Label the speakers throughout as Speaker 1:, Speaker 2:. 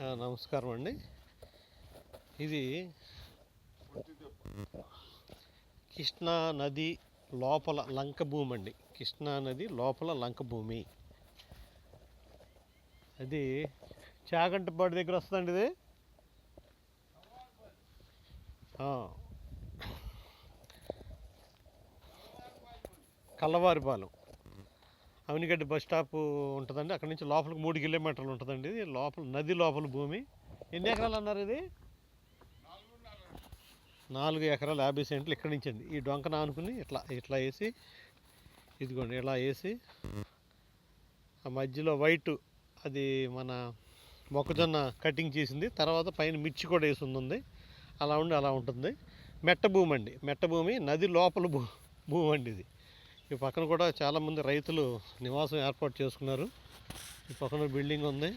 Speaker 1: నమస్కారం అండి. ఇది కృష్ణా నది లోపల లంక భూమి అండి. కృష్ణా నది లోపల లంక భూమి. అది చాగంటపాడు దగ్గర వస్తుందండి ఇది. కల్లవారిపాలెం అవనిగడ్డ బస్ స్టాప్ ఉంటుందండి. అక్కడ నుంచి లోపలికి మూడు కిలోమీటర్లు ఉంటుందండి ఇది. లోపల నది లోపల భూమి. ఎన్ని ఎకరాలు అన్నారు ఇది? నాలుగు ఎకరాలు యాభై సెంట్లు ఇక్కడి నుంచి అండి ఈ డొంకన ఆనుకుని ఇట్లా ఇట్లా వేసి ఇదిగోండి ఇలా వేసి ఆ మధ్యలో వైట్ అది మన మొక్కజొన్న కటింగ్ చేసింది. తర్వాత పైన మిర్చి కూడా వేసి ఉంది అలా ఉండి అలా ఉంటుంది. మెట్ట భూమి అండి. మెట్ట భూమి నది లోపల భూ భూమి అండి ఇది. ఈ పక్కన కూడా చాలామంది రైతులు నివాసం ఏర్పాటు చేసుకున్నారు. ఈ పక్కన బిల్డింగ్ ఉంది.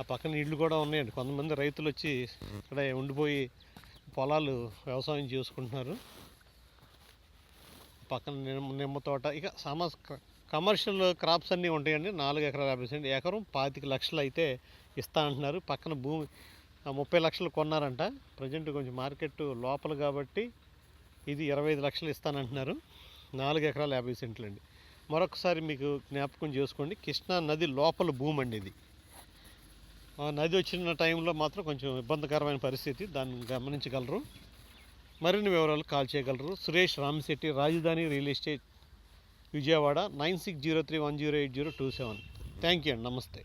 Speaker 1: ఆ పక్కన ఇళ్ళు కూడా ఉన్నాయండి. కొంతమంది రైతులు వచ్చి ఇక్కడ ఉండిపోయి పొలాలు వ్యవసాయం చేసుకుంటున్నారు. పక్కన నిమ్మ నిమ్మ తోట ఇక సమస్ కమర్షియల్ క్రాప్స్ అన్నీ ఉంటాయండి. నాలుగు ఎకరాలు యాభై సెంట్ ఎకరం పాతిక లక్షలు అయితే ఇస్తా అంటున్నారు. పక్కన భూమి ముప్పై లక్షలు కొన్నారంట. ప్రజెంట్ కొంచెం మార్కెట్ లోపల కాబట్టి ఇది ఇరవై ఐదు లక్షలు ఇస్తానంటున్నారు. నాలుగు ఎకరాల యాభై సెంట్లు అండి. మరొకసారి మీకు జ్ఞాపకం చేసుకోండి కృష్ణా నది లోపల భూమి అండి ఇది. నది వచ్చిన టైంలో మాత్రం కొంచెం ఇబ్బందికరమైన పరిస్థితి దాన్ని గమనించగలరు. మరిన్ని వివరాలు కాల్ చేయగలరు. Suresh Ramasetti Rajadhani real estate Vijayawada nine six zero three one zero eight zero two seven. Thank you అండి. నమస్తే.